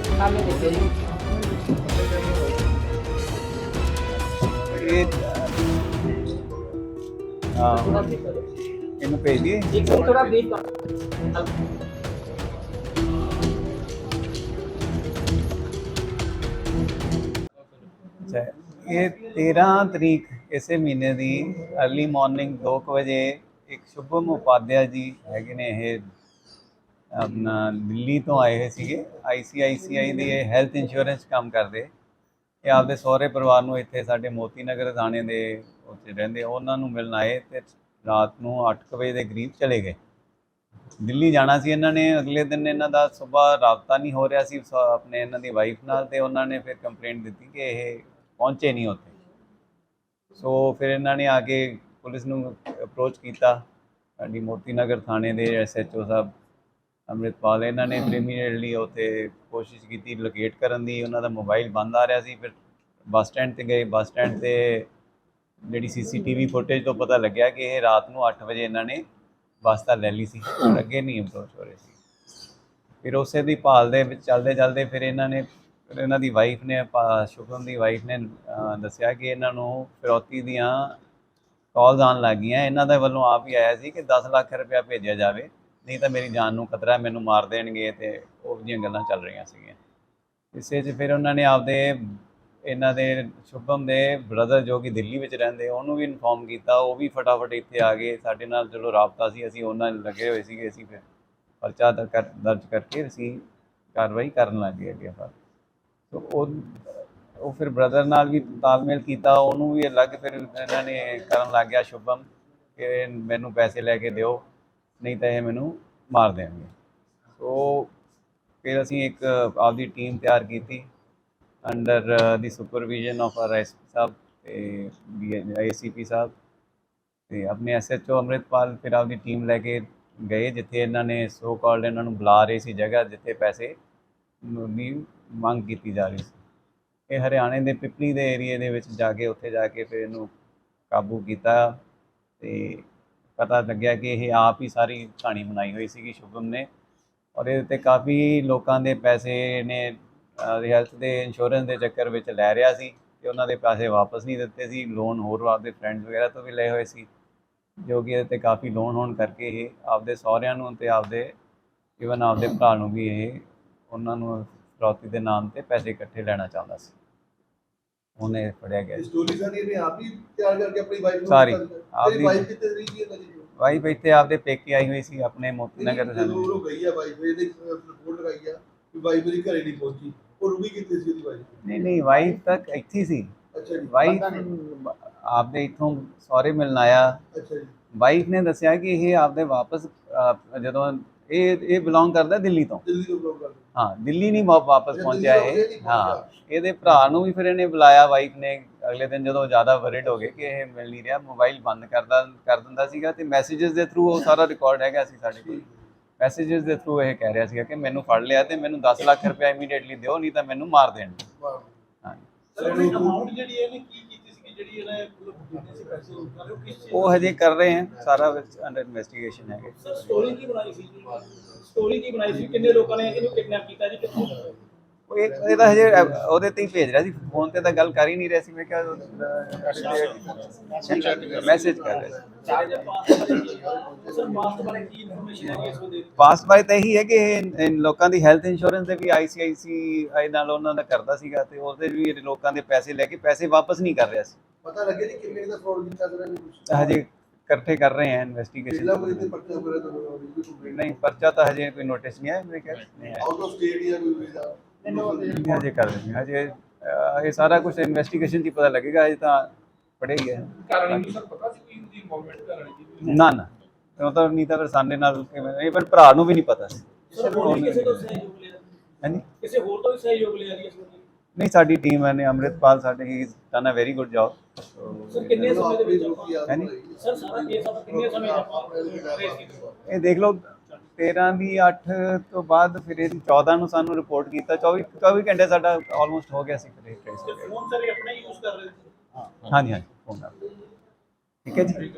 ਸਾਹਮਣੇ ਤਰੀਕ ਇਸੇ ਮਹੀਨੇ ਦੀ अर्ਲੀ ਮਾਰਨਿੰਗ 2 ਵਜੇ ਇੱਕ ਸ਼ੁਭਮ ਉਪਾਧਿਆ ਜੀ ਹੈਗੇ ਨੇ ਇਹ ਆਪਣਾ ਦਿੱਲੀ ਤੋਂ ਆਏ ਹੋਏ ਸੀਗੇ। ਆਈਸੀਆਈਸੀਆਈ ਦੇ ਹੈਲਥ ਇੰਸ਼ੋਰੈਂਸ ਕੰਮ ਕਰਦੇ। ਇਹ ਆਪਦੇ ਸਹੁਰੇ ਪਰਿਵਾਰ ਨੂੰ ਇੱਥੇ ਸਾਡੇ ਮੋਤੀ ਨਗਰ ਥਾਣੇ ਦੇ ਉੱਥੇ ਰਹਿੰਦੇ। ਉਹਨਾਂ ਨੂੰ ਮਿਲਣ ਆਏ ਤੇ ਰਾਤ ਨੂੰ 8 ਵਜੇ ਦੇ ਕਰੀਬ ਚਲੇ ਗਏ। ਦਿੱਲੀ ਜਾਣਾ ਸੀ ਇਹਨਾਂ ਨੇ। ਅਗਲੇ ਦਿਨ ਇਹਨਾਂ ਦਾ ਸਵੇਰ ਰਾਬਤਾ ਨਹੀਂ ਹੋ ਰਿਹਾ ਸੀ। ਆਪਣੇ ਇਹਨਾਂ ਦੀ ਵਾਈਫ ਨਾਲ ਤੇ ਉਹਨਾਂ ਨੇ ਫਿਰ ਕੰਪਲੇਂਟ ਦਿੱਤੀ ਕਿ ਇਹ ਪਹੁੰਚੇ ਨਹੀਂ ਉੱਥੇ। ਸੋ ਫਿਰ ਇਹਨਾਂ ਨੇ ਆ ਕੇ ਪੁਲਿਸ ਨੂੰ ਅਪਰੋਚ ਕੀਤਾ। ਸਾਡੀ ਮੋਤੀ ਨਗਰ ਥਾਣੇ ਦੇ ਐਸਐਚਓ ਸਾਹਿਬ ਅੰਮ੍ਰਿਤਪਾਲ ਇਹਨਾਂ ਨੇ ਪ੍ਰੀਮੀਅਰਲੀ ਉੱਥੇ ਕੋਸ਼ਿਸ਼ ਕੀਤੀ ਲੋਕੇਟ ਕਰਨ ਦੀ ਉਹਨਾਂ ਦਾ ਮੋਬਾਈਲ ਬੰਦ ਆ ਰਿਹਾ ਸੀ ਫਿਰ ਬੱਸ ਸਟੈਂਡ ਤੇ ਗਏ ਬੱਸ ਸਟੈਂਡ ਤੇ ਜਿਹੜੀ ਸੀਸੀਟੀਵੀ ਫੁਟੇਜ ਤੋਂ ਪਤਾ ਲੱਗਿਆ ਕਿ ਇਹ ਰਾਤ ਨੂੰ 8 ਵਜੇ ਇਹਨਾਂ ਨੇ ਬੱਸ ਤਾਂ ਲੈ ਲਈ ਸੀ ਅੱਗੇ ਨਹੀਂ ਅਪਰੋਚ ਹੋ ਰਹੇ ਸੀ। ਫਿਰ ਉਸੇ ਦੀ ਭਾਲ ਦੇ ਵਿੱਚ ਚੱਲਦੇ ਚੱਲਦੇ ਫਿਰ ਇਹਨਾਂ ਨੇ ਫਿਰ ਇਹਨਾਂ ਦੀ ਵਾਈਫ ਨੇ ਸ਼ੁਭਮ ਦੀ ਵਾਈਫ ਨੇ ਦੱਸਿਆ ਕਿ ਇਹਨਾਂ ਨੂੰ ਫਿਰੌਤੀ ਦੀਆਂ ਕਾਲਸ ਆਉਣ ਲੱਗ ਗਈਆਂ। ਇਹਨਾਂ ਦੇ ਵੱਲੋਂ ਆਪ ਹੀ ਆਇਆ ਸੀ ਕਿ 10 ਲੱਖ ਰੁਪਇਆ ਭੇਜਿਆ ਜਾਵੇ। ਨਹੀਂ ਤਾਂ ਮੇਰੀ ਜਾਨ ਨੂੰ ਖਤਰਾ ਹੈ, ਮੈਨੂੰ ਮਾਰ ਦੇਣਗੇ ਤੇ ਉਹ ਜਿਹੀਆਂ ਗੱਲਾਂ ਚੱਲ ਰਹੀਆਂ ਸੀਗੀਆਂ। ਇਸੇ 'ਚ ਫਿਰ ਉਹਨਾਂ ਨੇ ਆਪਦੇ ਇਹਨਾਂ ਦੇ ਸ਼ੁਭਮ ਦੇ ਬ੍ਰਦਰ ਜੋ ਕਿ ਦਿੱਲੀ ਵਿੱਚ ਰਹਿੰਦੇ, ਉਹਨੂੰ ਵੀ ਇਨਫੋਰਮ ਕੀਤਾ, ਉਹ ਵੀ ਫਟਾਫਟ ਇੱਥੇ ਆ ਗਏ। ਸਾਡੇ ਨਾਲ ਚਲੋ ਰਾਬਤਾ ਸੀ, ਅਸੀਂ ਉਹਨਾਂ ਨਾਲ ਲੱਗੇ ਹੋਏ ਸੀਗੇ, ਅਸੀਂ ਫਿਰ ਪਰਚਾ ਦਰ- ਕਰ- ਦਰਜ ਕਰਕੇ ਅਸੀਂ ਕਾਰਵਾਈ ਕਰਨ ਲੱਗੇ ਅੱਗੇ ਫਿਰ ਸੋ ਉਹ ਉਹ ਫਿਰ ਬ੍ਰਦਰ ਨਾਲ ਵੀ ਤਾਲਮੇਲ ਕੀਤਾ, ਉਹਨੂੰ ਵੀ ਅਲੱਗ ਫਿਰ ਇਹਨਾਂ ਨੇ ਕਰਨ ਲੱਗ ਗਿਆ ਸ਼ੁਭਮ ਕਿ ਮੈਨੂੰ ਪੈਸੇ ਲੈ ਕੇ ਦਿਓ। ਨਹੀਂ ਤਾਂ ਇਹ ਮੈਨੂੰ ਮਾਰ ਦੇਣਗੇ। ਸੋ ਫਿਰ ਅਸੀਂ ਇੱਕ ਆਪਦੀ ਟੀਮ ਤਿਆਰ ਕੀਤੀ ਅੰਡਰ ਦੀ ਸੁਪਰਵਿਜ਼ਨ ਆਫ ਆਰ ਐਸ ਸਾਹਿਬ ਤੇ ਏਸੀਪੀ ਸਾਹਿਬ ਤੇ ਆਪਣੇ ਐਸਐਚਓ ਅੰਮ੍ਰਿਤਪਾਲ ਫਿਰ ਆਪਦੀ ਟੀਮ ਲੈ ਕੇ ਗਏ, ਜਿੱਥੇ ਇਹਨਾਂ ਨੇ ਸੋ ਕਾਲਡ ਇਹਨਾਂ ਨੂੰ ਬੁਲਾ ਰਹੇ ਸੀ ਜਗ੍ਹਾ, ਜਿੱਥੇ ਪੈਸੇ ਦੀ ਮੰਗ ਕੀਤੀ ਜਾ ਰਹੀ ਸੀ। ਇਹ ਹਰਿਆਣੇ ਦੇ ਪਿਪਲੀ ਦੇ ਏਰੀਏ ਦੇ ਵਿੱਚ ਜਾ ਕੇ, ਉੱਥੇ ਜਾ ਕੇ ਫਿਰ ਇਹਨੂੰ ਕਾਬੂ ਕੀਤਾ ਤੇ ਪਤਾ ਲੱਗਿਆ ਕਿ ਇਹ ਆਪ ਹੀ ਸਾਰੀ ਕਹਾਣੀ ਬਣਾਈ ਹੋਈ ਸੀਗੀ ਸ਼ੁਭਮ ਨੇ। ਔਰ ਇਹਦੇ ਤੇ ਕਾਫੀ ਲੋਕਾਂ ਦੇ ਪੈਸੇ ਨੇ ਹੈਲਥ ਦੇ ਇੰਸ਼ੋਰੈਂਸ ਦੇ ਚੱਕਰ ਵਿੱਚ ਲੈ ਰਿਹਾ ਸੀ ਤੇ ਉਹਨਾਂ ਦੇ ਪੈਸੇ ਵਾਪਸ ਨਹੀਂ ਦਿੱਤੇ ਸੀ। ਲੋਨ ਹੋਰ ਆਪਦੇ ਫਰੈਂਡਸ ਵਗੈਰਾ ਤੋਂ ਵੀ ਲਏ ਹੋਏ ਸੀ, ਜੋ ਕਿ ਇਹਦੇ ਤੇ ਕਾਫੀ ਲੋਨ ਹੋਣ ਕਰਕੇ ਇਹ ਆਪਦੇ ਸਹੁਰਿਆਂ ਨੂੰ ਤੇ ਆਪਦੇ ਇਵਨ ਆਪਦੇ ਭਰਾ ਨੂੰ ਵੀ ਇਹ, ਉਹਨਾਂ ਨੂੰ ਫਰੌਤੀ ਦੇ ਨਾਮ ਤੇ ਪੈਸੇ ਇਕੱਠੇ ਲੈਣਾ ਚਾਹੁੰਦਾ ਸੀ। ਉਹਨੇ ਫੜਿਆ ਗਿਆ। ਸਟੋਰੀ ਸਾਰੀ ਇਹਨੇ ਆਪ ਹੀ ਤਿਆਰ ਕਰਕੇ ਆਪਣੀ ਵਾਈਫ ਨੂੰ ਸਾਰੀ, ਆਪਦੀ- ਵਾਈਫ ਕਿੱਥੇ ਰਹੀ ਹੈ ਦੀ ਵਾਈਫ ਇੱਥੇ ਆਪਦੇ ਪੇਕੇ ਆਈ ਹੋਈ ਸੀ ਆਪਣੇ ਮੋਤੀ ਨਗਰ ਦੇ ਜਦੋਂ ਉਹ ਗਈ ਆ ਵਾਈਫ ਇਹਨੇ ਰਿਪੋਰਟ ਲਗਾਈ ਆ ਕਿ ਵਾਈਫ ਮੇਰੀ ਘਰੇ ਨਹੀਂ ਪਹੁੰਚੀ। ਉਹ ਰੁਕੀ ਕਿੱਥੇ ਸੀ ਉਹਦੀ ਵਾਈਫ ਨਹੀਂ ਨਹੀਂ ਵਾਈਫ ਤੱਕ ਇੱਥੇ ਹੀ ਸੀ। ਅੱਛਾ ਜੀ ਵਾਈਫ ਆਪਦੇ ਇੱਥੋਂ ਸਹੁਰੇ ਮਿਲਣ ਆਇਆ। ਅੱਛਾ ਜੀ। ਵਾਈਫ ਨੇ ਦੱਸਿਆ ਕਿ ਇਹ ਆਪਦੇ ਵਾਪਸ ਜਦੋਂ ਇਹ ਇਹ ਬਿਲੋਂਗ ਕਰਦਾ ਦਿੱਲੀ ਤੋਂ। ਹਾਂ ਦਿੱਲੀ ਨਹੀਂ ਵਾਪਸ ਪਹੁੰਚਿਆ ਇਹ। ਹਾਂ ਇਹਦੇ ਭਰਾ ਨੂੰ ਵੀ ਫਿਰ ਇਹਨੇ ਬੁਲਾਇਆ ਵਾਈਫ ਨੇ ਅਗਲੇ ਦਿਨ ਜਦੋਂ ਜ਼ਿਆਦਾ ਵਰਿਡ ਹੋ ਗਏ ਕਿ ਇਹ ਮਿਲ ਨਹੀਂ ਰਿਹਾ ਮੋਬਾਈਲ ਬੰਦ ਕਰਦਾ ਕਰ ਦਿੰਦਾ ਸੀਗਾ ਤੇ ਮੈਸੇजेस ਦੇ ਥਰੂ ਉਹ ਸਾਰਾ ਰਿਕਾਰਡ ਹੈਗਾ ਸੀ ਸਾਡੇ ਕੋਲ। ਮੈਸੇजेस ਦੇ ਥਰੂ ਇਹ ਕਹਿ ਰਿਹਾ ਸੀਗਾ ਕਿ ਮੈਨੂੰ ਫੜ ਲਿਆ ਤੇ ਮੈਨੂੰ 10 ਲੱਖ ਰੁਪਏ ਇਮੀਡੀਏਟਲੀ ਦਿਓ ਨਹੀਂ ਤਾਂ ਮੈਨੂੰ ਮਾਰ ਦੇਣ। ਹਾਂ। ਸਰ ਅਮਾਉਂਟ ਜਿਹੜੀ ਇਹਨੇ ਕੀ ਜਿਹੜੀ ਇਹਨੇ ਮਤਲਬ ਦਿੱਤੇ ਸੀ ਪੈਸੇ ਉਹ ਕਰ ਰਹੇ ਹੋ ਕਿਸ ਚੀਜ਼ ਉਹ ਹਜੇ ਕਰ ਰਹੇ ਹਨ ਸਾਰਾ ਅੰਡਰ ਇਨਵੈਸਟੀਗੇਸ਼ਨ ਹੈਗੇ। ਸਰ ਸਟੋਰੀ ਕੀ ਬਣਾਈ ਸੀ? ਜੀ ਸਟੋਰੀ ਕੀ ਬਣਾਈ ਸੀ? ਕਿੰਨੇ ਲੋਕਾਂ ਨੇ ਇਹਨੂੰ ਕਿਡਨੈਪ ਕੀਤਾ ਜੀ? ਕਿੱਥੋਂ ਉਹ ਇਹ ਇਹ ਤਾਂ ਹਜੇ ਉਹਦੇ ਤੇ ਹੀ ਭੇਜ ਰਿਹਾ ਸੀ। ਫੋਨ ਤੇ ਤਾਂ ਗੱਲ ਕਰ ਹੀ ਨਹੀਂ ਰਿਹਾ ਸੀ। ਮੈਂ ਕਿਹਾ ਮੈਸੇਜ ਕਰ ਰਿਹਾ ਸੀ। ਪਾਸ ਬਾਰੇ ਕੀ? ਸਰ ਪਾਸ ਬਾਰੇ ਕੀ ਇਨਫੋਰਮੇਸ਼ਨ ਹੈ ਇਸ ਬੰਦੇ ਦੀ? ਪਾਸ ਬਾਰੇ ਤਾਂ ਇਹੀ ਹੈ ਕਿ ਇਹ ਲੋਕਾਂ ਦੀ ਹੈਲਥ ਇੰਸ਼ੋਰੈਂਸ ਦੇ ਵੀ ਆਈਸੀਆਈਸੀਆਈ ਨਾਲ ਉਹਨਾਂ ਦਾ ਕਰਦਾ ਸੀਗਾ ਤੇ ਉਹਦੇ ਵੀ ਲੋਕਾਂ ਦੇ ਪੈਸੇ ਲੈ ਕੇ ਪੈਸੇ ਵਾਪਸ ਨਹੀਂ ਕਰ ਰਿਹਾ ਸੀ। ਪਤਾ ਲੱਗੇ ਨਹੀਂ ਕਿੰਨੇ ਦਾ ਫਰਾਡ ਕੀਤਾ ਇਹਨੇ ਕੁਝ ਹਜੇ ਇਕੱਠੇ ਕਰ ਰਹੇ ਕੋਈ ਇਨਵੈਸਟੀਗੇਸ਼ਨ ਤੇ ਪਰਚਾ ਵਗੈਰਾ ਤਾਂ ਕੋਈ ਨਹੀਂ ਪਰਚਾ ਤਾਂ ਹਜੇ ਕੋਈ ਨੋਟਿਸ ਨਹੀਂ ਆਇਆ ਮੇਰੇ ਖਿਆਲ ਨਹੀਂ ਆਇਆ। ਆਊਟ ਆਫ ਸਟੇਟ ਜਾਂ ਕੋਈ ਵੀਜ਼ਾ ਨਹੀਂ, ਹਜੇ ਕਰ ਰਹੇ ਹਾਂ। ਹਜੇ ਇਹ ਸਾਰਾ ਕੁਝ ਇਨਵੈਸਟੀਗੇਸ਼ਨ ਹੀ ਪਤਾ ਲੱਗੇਗਾ ਹਜੇ ਤਾਂ ਪੜੇ ਹੀ ਹੈ ਕਾਰਨ ਨੂੰ ਸਰ ਪਤਾ ਸੀ ਕਿ ਉਹਦੀ ਇਨਵੋਲਵਮੈਂਟ ਕਰ ਰਹੀ ਸੀ ਨਾ ਨਾ। ਉਹ ਤਾਂ ਨਹੀਂ ਤਾਂ ਫਿਰ ਸਾਡੇ ਨਾਲ ਇਹ ਪਰ ਭਰਾ ਨੂੰ ਵੀ ਨਹੀਂ ਪਤਾ ਸੀ। ਸਰ ਹੋਰ ਵੀ ਕਿਸੇ ਤੋਂ ਸਹਿਯੋਗ ਲਿਆ? ਹਾਂਜੀ? ਕਿਸੇ ਹੋਰ ਤੋਂ ਵੀ ਸਹਿਯੋਗ ਲਿਆ ਜੀ ਇਸ? ਨਹੀਂ ਸਾਡੀ ਟੀਮ ਹੈ ਨੇ ਅੰਮ੍ਰਿਤਪਾਲ ਸਾਡੇ ਹੀ done a very good job sir ਕਿੰਨੇ ਸਮੇਂ ਦੇ ਵਿੱਚ ਆਪਾਂ ਹੈਨੀ? ਸਰ ਸਾਰਾ ਕੇਸ ਆਪਾਂ ਕਿੰਨੇ ਸਮੇਂ ਦਾ ਆਪਾਂ trace ਕੀਤਾ? ਇਹ ਦੇਖ ਲਓ 13 ਦੀ 8 ਤੋਂ ਬਾਅਦ ਫਿਰ ਇਹ 14 ਨੂੰ ਸਾਨੂੰ ਰਿਪੋਰਟ ਕੀਤਾ 24 24 ਘੰਟੇ ਸਾਡਾ ਆਲਮੋਸਟ ਹੋ ਗਿਆ ਸੀ ਫਿਰ ਹੋ। ਫੋਨ ਸਰ ਆਪਣਾ ਹੀ ਯੂਜ਼ ਕਰ ਰਹੇ ਸੀ ਹਾਂਜੀ ਹਾਂਜੀ ਫੋਨ ਨਾਲ ਠੀਕ ਹੈ ਜੀ